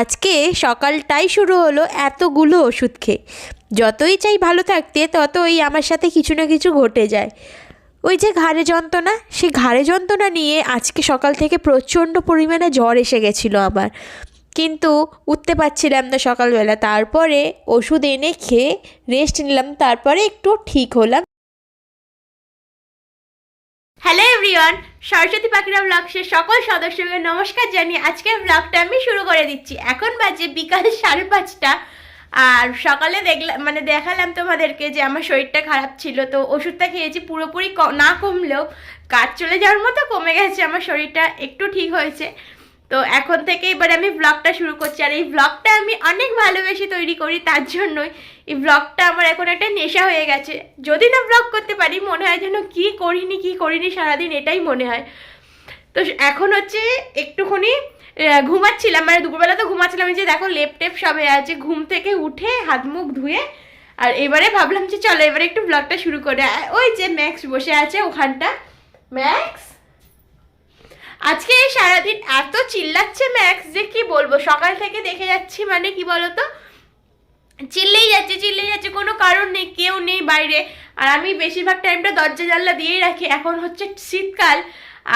আজকে সকালটাই শুরু হলো এতগুলো ওষুধ খেয়ে। যতই চাই ভালো থাকতে, ততই আমার সাথে কিছু না কিছু ঘটে যায়। ওই যে ঘাড়ে যন্ত্রণা, সেই ঘাড়ে যন্ত্রণা নিয়ে আজকে সকাল থেকে প্রচণ্ড পরিমাণে জ্বর এসে গেছিল আমার কিন্তু উঠতে পারছিলাম না সকালবেলা। তারপরে ওষুধ এনে খেয়ে রেস্ট নিলাম। তারপরে একটু ঠিক হলাম। হ্যালো এভরিওয়ান সরস্বতী পাখিরা ব্লগসের সকল সদস্যকে নমস্কার জানিয়ে আজকের ব্লগটা আমি শুরু করে দিচ্ছি। এখন বাজে বিকাল সাড়ে পাঁচটা। আর সকালে দেখলাম মানে দেখালাম তোমাদেরকে যে আমার শরীরটা খারাপ ছিল, তো ওষুধটা খেয়েছি, পুরোপুরি না কমলেও কাজ চলে যাওয়ার মতো কমে গেছে, আমার শরীরটা একটু ঠিক হয়েছে। তো এখন থেকে এবার আমি ব্লগটা শুরু করছি। আর এই ব্লগটা আমি অনেক ভালোবেসে তৈরি করি, তার জন্যই। এই ব্লগটা আমার এখন একটা নেশা হয়ে গেছে। যদি না ব্লগ করতে পারি, মনে হয় যেন কি করিনি কি করিনি, সারাদিন এটাই মনে হয়। তো এখন হচ্ছে একটুখানি ঘুমাচ্ছিলাম। মানে দুপুরবেলা তো ঘুমাচ্ছিলাম যে দেখো লেপ টেপ সবে আছে। ঘুম থেকে উঠে হাত মুখ ধুয়ে, আর এবারে ভাবলাম যে চলো, এবারে একটু ব্লগটা শুরু করে। ওই যে ম্যাক্স বসে আছে ওখানটা। ম্যাক্স আজকে সারাদিন এত চিল্লাচ্ছে ম্যাক্স যে কি বলব? সকাল থেকে দেখে যাচ্ছি মানে কি বলতো? চিল্লেই যাচ্ছে চিল্লেই যাচ্ছে, কোনো কারণ নেই, কেউ নেই বাইরে। আর আমি বেশিরভাগ টাইমটা দরজা জানলা দিয়েই রাখি। এখন হচ্ছে শীতকাল,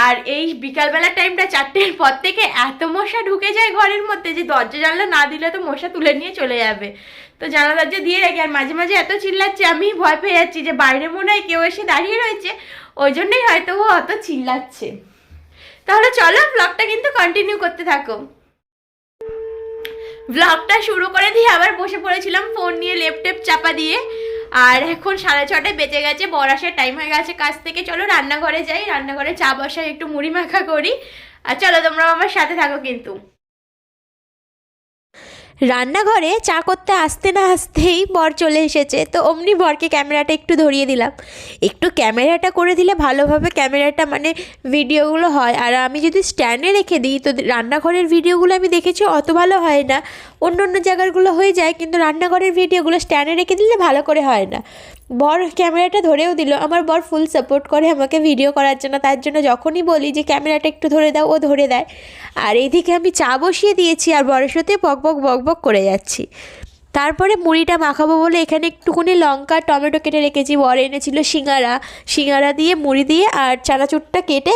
আর এই বিকালবেলা টাইমটা চারটের পর থেকে এত মশা ঢুকে যায় ঘরের মধ্যে যে দরজা জানলা না দিলে তো মশা তুলে নিয়ে চলে যাবে। তো জানলা দরজা দিয়ে রাখি, আর মাঝে মাঝে এত চিল্লাচ্ছে, আমি ভয় পেয়ে যাচ্ছি যে বাইরে মনে হয় কেউ এসে দাঁড়িয়ে রয়েছে। ওই জন্যই হয়তো ও অত চিল্লাচ্ছে। তাহলে চলো ব্লগটা কিন্তু কন্টিনিউ করতে থাকো। ব্লগটা শুরু করে দিয়ে আবার বসে পড়েছিলাম ফোন নিয়ে লেপটেপ চাপা দিয়ে। আর এখন সাড়ে ছটায় বেঁচে গেছে বরাসের টাইম হয়ে গেছে কাজ থেকে। চলো রান্নাঘরে যাই, রান্নাঘরে চা বসাই, একটু মুড়ি মাখা করি। আর চলো তোমরাও আমার সাথে থাকো কিন্তু। রান্নাঘরে চা করতে আসতে না আসতেই বর চলে এসেছে। তো অমনি বরকে ক্যামেরাটা একটু ধরিয়ে দিলাম। একটু ক্যামেরাটা করে দিলে ভালোভাবে ক্যামেরাটা মানে ভিডিওগুলো হয়। আর আমি যদি স্ট্যান্ডে রেখে দিই, তো রান্নাঘরের ভিডিওগুলো আমি দেখেছি অত ভালো হয় না। অন্য অন্য জায়গাগুলো হয়ে যায়, কিন্তু রান্নাঘরের ভিডিওগুলো স্ট্যান্ডে রেখে দিলে ভালো করে হয় না। বর ক্যামেরাটা ধরেও দিল। আমার বর ফুল সাপোর্ট করে আমাকে ভিডিও করার জন্য। তার জন্য যখনই বলি যে ক্যামেরাটা একটু ধরে দাও, ও ধরে দেয়। আর এইদিকে আমি চা বসিয়ে দিয়েছি আর বরের সাথে বক বক বক বক করে যাচ্ছি। তারপরে মুড়িটা মাখাবো বলে এখানে একটুকুনি লঙ্কা, টমেটো কেটে রেখেছি। বর এনেছিল সিঙ্গারা। সিঙ্গারা দিয়ে মুড়ি দিয়ে আর চানাচুরটা কেটে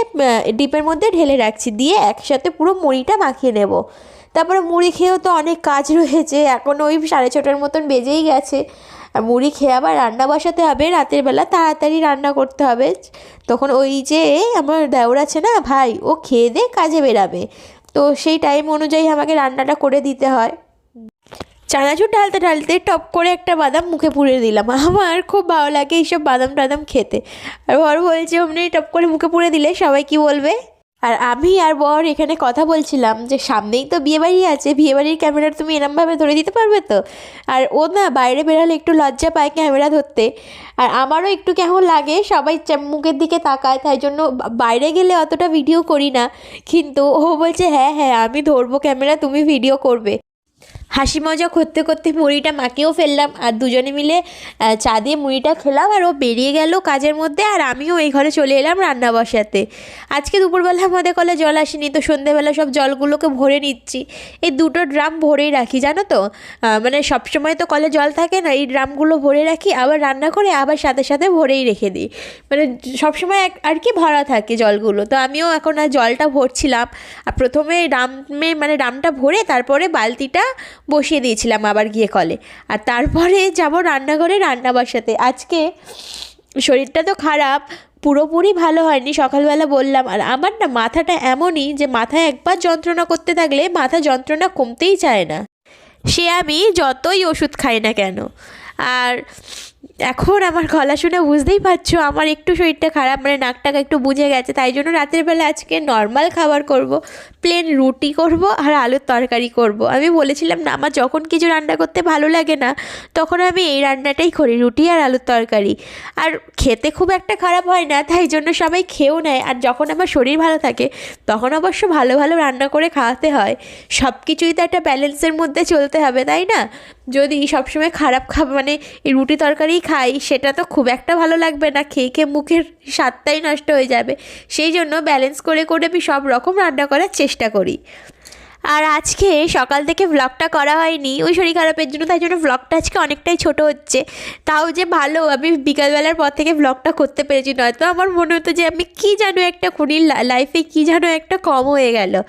ডিপের মধ্যে ঢেলে রাখছি। দিয়ে একসাথে পুরো মুড়িটা মাখিয়ে নেব। তারপরে মুড়ি খেয়েও তো অনেক কাজ রয়েছে। এখন ওই সাড়ে ছটার মতন বেজেই গেছে। মুড়ি খেয়ে আবার রান্না বসাতে হবে। রাতের বেলা তাড়াতাড়ি রান্না করতে হবে। তখন ওই যে আমার দেওর আছে না ভাই, ও খেয়ে দিয়ে কাজে বেরাবে। তো সেই টাইম অনুযায়ী আমাকে রান্নাটা করে দিতে হয়। চানাচুর ঢালতে ঢালতে টপ করে একটা বাদাম মুখে পুড়ে দিলাম। আমার খুব ভালো লাগে এইসব বাদাম টাদাম খেতে। আর বর বলছে, অমনি টপ করে মুখে পুড়ে দিলে সবাই কি বলবে? আর আমি আর বর এখানে কথা বলছিলাম যে সামনেই তো বিয়েবাড়ি আছে, বিয়েবাড়ির ক্যামেরা তুমি এরমভাবে ধরে দিতে পারবে তো? আর ও না বাইরে বেরালে একটু লজ্জা পায় ক্যামেরা ধরতে। আর আমারও একটু কেমন লাগে, সবাই মুখের দিকে তাকায়, তাই জন্য বাইরে গেলে অতটা ভিডিও করি না। কিন্তু ও বলছে হ্যাঁ হ্যাঁ আমি ধরবো ক্যামেরা তুমি ভিডিও করবে। হাসি মজা করতে করতে মুড়িটা মাকেও ফেললাম। আর দুজনে মিলে চা দিয়ে মুড়িটা খেলাম আর ও বেরিয়ে গেল কাজের মধ্যে আর আমিও এই ঘরে চলে এলাম রান্না বসাতে। আজকে দুপুরবেলা আমাদের কলে জল আসেনি তো সন্ধেবেলা সব জলগুলোকে ভরে নিচ্ছি। এই দুটো ড্রাম ভরেই রাখি, জানো তো? মানে সবসময় তো কলে জল থাকে না, এই ড্রামগুলো ভরে রাখি, আবার রান্না করে আবার সাথে সাথে ভরেই রেখে দিই। মানে সবসময় এক- আর কি ভরা থাকে জলগুলো। তো আমিও এখন আর জলটা ভরছিলাম। আর প্রথমে ড্রামে মানে ড্রামটা ভরে তারপরে বালতিটা বসিয়ে দিয়েছিলাম আবার গিয়ে কলে। আর তারপরে যাব রান্নাঘরে রান্না বসাতে আজকে শরীরটা তো খারাপ, পুরোপুরি ভালো হয়নি, সকালবেলা বললাম। আর আমার না মাথাটা এমনই যে মাথায় একবার যন্ত্রণা করতে থাকলে মাথা যন্ত্রণা কমতেই চায় না। সে আমি যতই ওষুধ খাই না কেন। আর এখন আমার গলা শুনে বুঝতেই পারছ, আমার একটু শরীরটা খারাপ মানে নাকটাকে একটু বুঝে গেছে, তাই জন্য রাতের বেলা আজকে নর্মাল খাবার করব প্লেন রুটি করব আর আলুর তরকারি করব। আমি বলেছিলাম না, আমার যখন কিছু রান্না করতে ভালো লাগে না, তখন আমি এই রান্নাটাই করি, রুটি আর আলুর তরকারি। আর খেতে খুব একটা খারাপ হয় না, তাই জন্য সবাই খেয়েও নেয়, আর যখন আমার শরীর ভালো থাকে, তখন অবশ্য ভালো ভালো রান্না করে খাওয়াতে হয়। সব কিছুই তো একটা ব্যালেন্সের মধ্যে চলতে হবে, তাই না? যদি সবসময় খারাপ খাব মানে রুটি তরকারি খাই, সেটা তো খুব একটা ভালো লাগবে না। খেয়ে খেয়ে মুখের স্বাদটাই নষ্ট হয়ে যাবে। সেই জন্য ব্যালেন্স করে করে আমি সব রকম রান্না করার চেষ্টা করি। আর আজকে সকাল থেকে ভ্লগটা করা হয়নি। ওই শরীর খারাপের জন্য, তাই জন্য ভ্লগটা আজকে অনেকটাই ছোট হচ্ছে। তাও যে ভালো, আমি বিকালবেলার পর থেকে ভ্লগটা করতে পেরেছি। নয়তো আমার মনে হতো যে আমি কী যেন একটা খুনির লাইফে কী যেন একটা কম হয়ে গেল।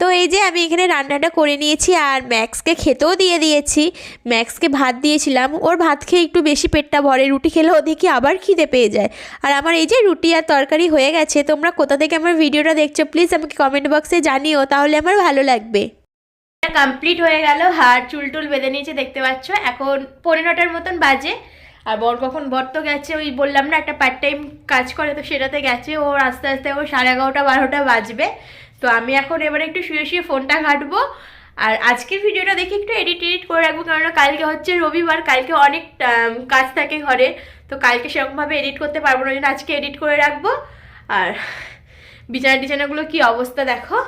তো এই যে আমি এখানে রান্নাটা করে নিয়েছি আর ম্যাক্সকে খেতেও দিয়ে দিয়েছি। ম্যাক্সকে ভাত দিয়েছিলাম। ওর ভাত খেয়ে একটু বেশি পেটটা ভরে, রুটি খেলে দেখি আবার খিদে পেয়ে যায়। আর আমার এই যে রুটি আর তরকারি হয়ে গেছে, তোমরা কোথা থেকে আমার ভিডিওটা দেখছ প্লিজ আমাকে কমেন্ট বক্সে জানিও, তাহলে আমার ভালো লাগবে। কমপ্লিট হয়ে গেল চুল টুল বেঁধে নিয়েছে, দেখতে পাচ্ছ। এখন পনেরোটার মতন বাজে। আর বর কখন বর তো গেছে, ওই বললাম না, একটা পার্ট টাইম কাজ করে, তো সেটাতে গেছে। ওর আস্তে আস্তে, ও সাড়ে এগারোটা, বারোটা বাজবে। তো আমি এখন এবার একটু শুয়ে শুয়ে ফোনটা ঘাটবো। আর আজকের ভিডিওটা দেখে একটু এডিট এডিট করে রাখব কারণ কালকে হচ্ছে রবিবার, কালকে অনেক কাজ থাকে ঘরে, তো কালকে সেরকমভাবে এডিট করতে পারব না আজকে এডিট করে রাখব। আর বিছানা টিছানাগুলো কি অবস্থা দেখো।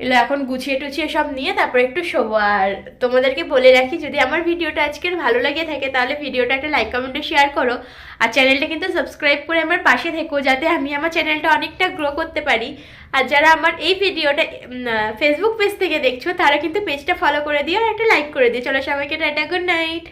এগুলো এখন গুছিয়ে টুছিয়ে সব নিয়ে তারপর একটু শোবো। আর তোমাদেরকে বলে রাখি, যদি আমার ভিডিওটা আজকের ভালো লাগে থাকে, তাহলে ভিডিওটা একটা লাইক কমেন্টে শেয়ার করো। আর চ্যানেলটা কিন্তু সাবস্ক্রাইব করে আমার পাশে থেকো, যাতে আমি আমার চ্যানেলটা অনেকটা গ্রো করতে পারি। আর যারা আমার এই ভিডিওটা ফেসবুক পেজ থেকে দেখছ, তারা কিন্তু পেজটা ফলো করে দিও আর একটা লাইক করে দিও। চলো সবাইকে টাটা গুড নাইট